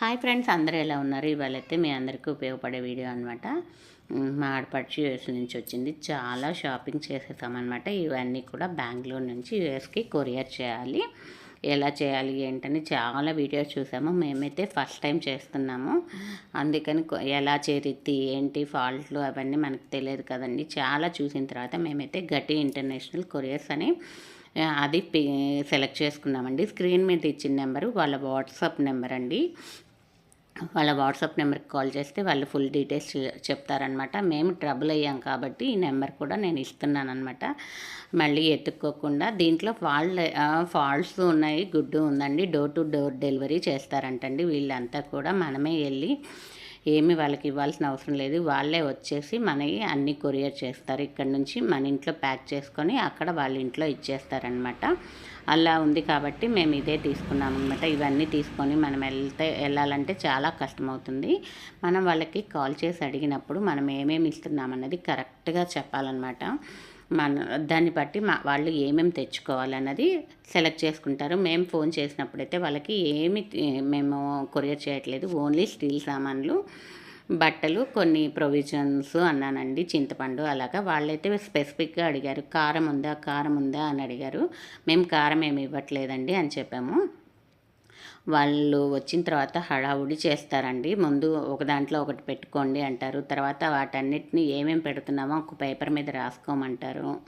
Hi friends అందరూ ఎలా ఉన్నారు? ఇవాళ అయితే మీ అందరికీ ఉపయోగపడే వీడియో అనమాట మా ఆడపడిచి యూఎస్ నుంచి వచ్చింది. చాలా షాపింగ్ చేసేసామన్నమాట. ఇవన్నీ కూడా బెంగళూరు నుంచి యూఎస్కి కొరియర్ చేయాలి. ఎలా చేయాలి ఏంటని చాలా వీడియోస్ చూసాము. మేమైతే ఫస్ట్ టైం చేస్తున్నాము. అందుకని ఎలా చేరిద్ది ఏంటి ఫాల్ట్లు అవన్నీ మనకు తెలియదు కదండి. చాలా చూసిన తర్వాత మేమైతే గట్టి ఇంటర్నేషనల్ కొరియర్స్ అని అది సెలెక్ట్ చేసుకున్నామండి. స్క్రీన్ మీద ఇచ్చిన నెంబరు వాళ్ళ వాట్సాప్ నెంబర్ అండి వాళ్ళ వాట్సాప్ నెంబర్కి కాల్ చేస్తే వాళ్ళు ఫుల్ డీటెయిల్స్ చెప్తారనమాట. మేము ట్రబుల్ అయ్యాం కాబట్టి ఈ నెంబర్ కూడా నేను ఇస్తున్నాను అనమాట మళ్ళీ ఎత్తుక్కోకుండా దీంట్లో ఫాల్ట్ ఫాల్ట్స్ ఉన్నాయి గుడ్డు ఉందండి. డోర్ టు డోర్ డెలివరీ చేస్తారంటండి. వీళ్ళంతా కూడా మనమే వెళ్ళి ఏమి వాళ్ళకి ఇవ్వాల్సిన అవసరం లేదు. వాళ్ళే వచ్చేసి మనకి అన్ని కొరియర్ చేస్తారు. ఇక్కడ నుంచి మన ఇంట్లో ప్యాక్ చేసుకొని అక్కడ వాళ్ళ ఇంట్లో ఇచ్చేస్తారనమాట అలా ఉంది కాబట్టి మేము ఇదే తీసుకున్నాం అనమాట ఇవన్నీ తీసుకొని మనం వెళ్తే వెళ్ళాలంటే చాలా కష్టమవుతుంది. మనం వాళ్ళకి కాల్ చేసి అడిగినప్పుడు మనం ఏమేమి ఇస్తున్నామన్నది కరెక్ట్గా చెప్పాలన్నమాట. మన దాన్ని బట్టి మా వాళ్ళు ఏమేమి తెచ్చుకోవాలన్నది సెలెక్ట్ చేసుకుంటారు. మేము ఫోన్ చేసినప్పుడైతే వాళ్ళకి ఏమి మేము కొరియర్ చేయట్లేదు. ఓన్లీ స్టీల్ సామాన్లు బట్టలు కొన్ని ప్రొవిజన్స్ అన్నానండి. చింతపండు అలాగా. వాళ్ళైతే స్పెసిఫిక్గా అడిగారు. కారం ఉందా కారం ఉందా అని అడిగారు. మేము కారం ఏమి ఇవ్వట్లేదండి అని చెప్పాము. వాళ్ళు వచ్చిన తర్వాత హడావుడి చేస్తారండి. ముందు ఒక దాంట్లో ఒకటి పెట్టుకోండి అంటారు. తర్వాత వాటన్నిటిని ఏమేమి పెడుతున్నామో ఒక పేపర్ మీద రాసుకోమంటారు.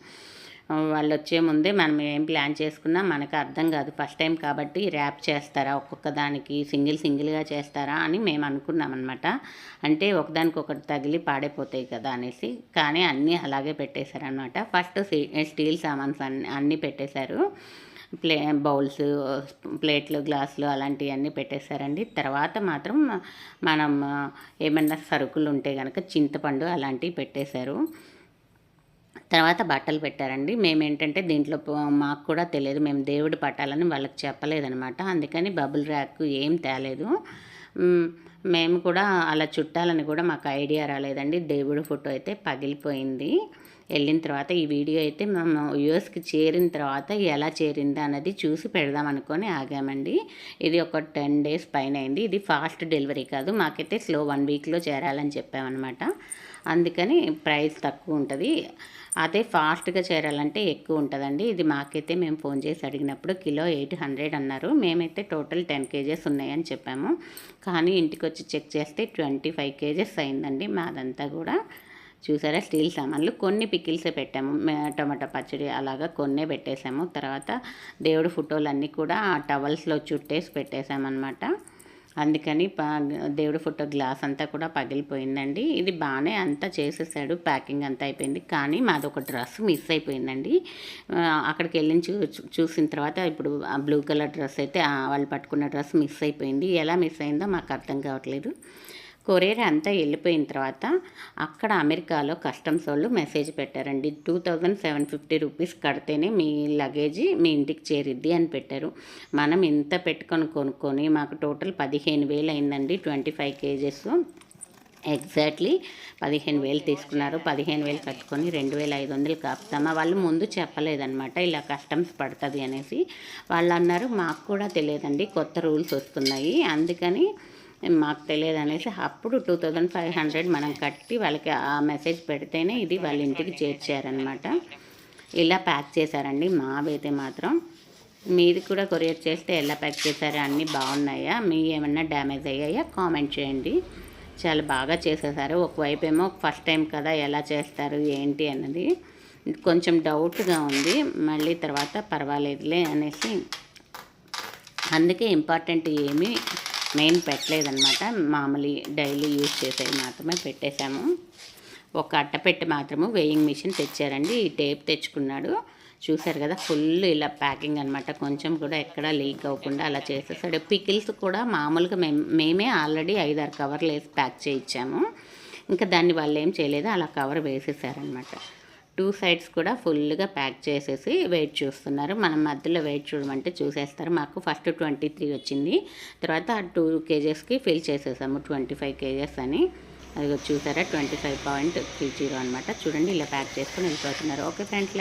వాళ్ళు వచ్చే ముందే మనం ఏం ప్లాన్ చేసుకున్నా మనకు అర్థం కాదు. ఫస్ట్ టైం కాబట్టి ర్యాప్ చేస్తారా? ఒక్కొక్క దానికి సింగిల్ సింగిల్గా చేస్తారా? అని మేము అనుకున్నాం అనమాట అంటే ఒకదానికి ఒకటి తగిలి పాడైపోతాయి కదా అనేసి. కానీ అన్నీ అలాగే పెట్టేశారనమాట ఫస్ట్ స్టీల్ సామాన్స్ అన్ని అన్నీ పెట్టేశారు. ప్లే బౌల్స్ ప్లేట్లు గ్లాసులు అలాంటివన్నీ పెట్టేశారండి. తర్వాత మాత్రం మనం ఏమన్నా సరుకులు ఉంటే కనుక చింతపండు అలాంటివి పెట్టేశారు. తర్వాత బట్టలు పెట్టారండి. మేము ఏంటంటే దీంట్లో మాకు కూడా తెలియదు. మేము దేవుడు పట్టాలని వాళ్ళకి చెప్పలేదనమాట. అందుకని బబుల్ ర్యాక్ ఏం తేలేదు. మేము కూడా అలా చుట్టాలని కూడా మాకు ఐడియా రాలేదండి. దేవుడి ఫోటో అయితే పగిలిపోయింది. వెళ్ళిన తర్వాత ఈ వీడియో అయితే మేము యూఎస్కి చేరిన తర్వాత ఎలా చేరింది అన్నది చూసి పెడదాం అనుకొని ఆగామండి. ఇది ఒక టెన్ డేస్ పైన అయింది. ఇది ఫాస్ట్ డెలివరీ కాదు. మాకైతే స్లో వన్ వీక్లో చేరాలని చెప్పామన్నమాట. అందుకని ప్రైస్ తక్కువ ఉంటుంది. అదే ఫాస్ట్గా చేరాలంటే ఎక్కువ ఉంటుందండి. ఇది మాకైతే మేము ఫోన్ చేసి అడిగినప్పుడు కిలో ఎయిట్ హండ్రెడ్ అన్నారు. మేమైతే టోటల్ టెన్ కేజెస్ ఉన్నాయని చెప్పాము. కానీ ఇంటికి వచ్చి చెక్ చేస్తే ట్వంటీ ఫైవ్ కేజెస్ అయిందండి మాదంతా కూడా. చూసారా? స్టీల్ సామాన్లు. కొన్ని పికిల్సే పెట్టాము. టమాటా పచ్చడి అలాగా కొన్నే పెట్టేశాము తర్వాత దేవుడి ఫోటోలన్నీ కూడా ఆ టవల్స్లో చుట్టేసి పెట్టేశామన్నమాట అందుకని దేవుడి ఫోటో గ్లాస్ అంతా కూడా పగిలిపోయిందండి. ఇది బాగానే అంతా చేసేసాడు. ప్యాకింగ్ అంతా అయిపోయింది. కానీ మాది ఒక డ్రెస్ మిస్ అయిపోయిందండి. అక్కడికి వెళ్ళి చూ చూసిన తర్వాత ఇప్పుడు బ్లూ కలర్ డ్రెస్ అయితే వాళ్ళు పట్టుకున్న డ్రెస్ మిస్ అయిపోయింది. ఎలా మిస్ అయిందో మాకు అర్థం కావట్లేదు. కొరియర్ అంతా వెళ్ళిపోయిన తర్వాత అక్కడ అమెరికాలో కస్టమ్స్ వాళ్ళు మెసేజ్ పెట్టారండి two thousand seven fifty rupees కడితేనే మీ లగేజీ మీ ఇంటికి చేరిద్ది అని పెట్టారు. మనం ఇంత పెట్టుకొని కొనుక్కొని మాకు టోటల్ పదిహేను వేలు అయిందండి ట్వంటీ ఫైవ్ కేజెస్. ఎగ్జాక్ట్లీ పదిహేను వేలు తీసుకున్నారు పదిహేను వేలు కట్టుకొని రెండు వేల ఐదు వందలు కాపుతామా? వాళ్ళు ముందు చెప్పలేదన్నమాట ఇలా కస్టమ్స్ పడుతుంది అనేసి. వాళ్ళు అన్నారు మాకు కూడా తెలియదండి కొత్త రూల్స్ వస్తున్నాయి. అందుకని మాకు తెలియదు అనేసి అప్పుడు టూ థౌజండ్ ఫైవ్ హండ్రెడ్ మనం కట్టి వాళ్ళకి ఆ మెసేజ్ పెడితేనే ఇది వాళ్ళ ఇంటికి చేర్చారనమాట ఇలా ప్యాక్ చేశారండి. మావైతే మాత్రం మీది కూడా కొరియర్ చేస్తే ఎలా ప్యాక్ చేశారా? అన్నీ బాగున్నాయా? మీ ఏమన్నా డ్యామేజ్ అయ్యాయా? కామెంట్ చేయండి. చాలా బాగా చేసేసారు. ఒకవైపు ఏమో ఫస్ట్ టైం కదా ఎలా చేస్తారు ఏంటి అన్నది కొంచెం డౌట్గా ఉంది. మళ్ళీ తర్వాత పర్వాలేదులే అనేసి అందుకే ఇంపార్టెంట్ ఏమీ మెయిన్ పెట్టలేదనమాట మామూలు డైలీ యూజ్ చేసేవి మాత్రమే పెట్టేశాము. ఒక అట్టపెట్టి మాత్రము వెయింగ్ మిషన్ తెచ్చారండి. ఈ టేప్ తెచ్చుకున్నాడు. చూశారు కదా ఫుల్ ఇలా ప్యాకింగ్ అనమాట కొంచెం కూడా ఎక్కడ లీక్ అవ్వకుండా అలా చేసేసాడు. పికిల్స్ కూడా మామూలుగా మేమే ఆల్రెడీ ఐదారు కవర్లు వేసి ప్యాక్ చేయించాము. ఇంకా దాన్ని వాళ్ళు ఏం చేయలేదు అలా కవర్ వేసేసారనమాట టూ సైడ్స్ కూడా ఫుల్గా ప్యాక్ చేసేసి వెయిట్ చూస్తున్నారు. మనం మధ్యలో వెయిట్ చూడమంటే చూసేస్తారు. మాకు ఫస్ట్ ట్వంటీ త్రీ వచ్చింది. తర్వాత టూ కేజెస్కి ఫిల్ చేసేసాము. ట్వంటీ ఫైవ్ కేజెస్ అని. అది చూసారా? Twenty five point three zero అనమాట చూడండి ఇలా ప్యాక్ చేసుకుని వెళ్ళిపోతున్నారు. Okay friends like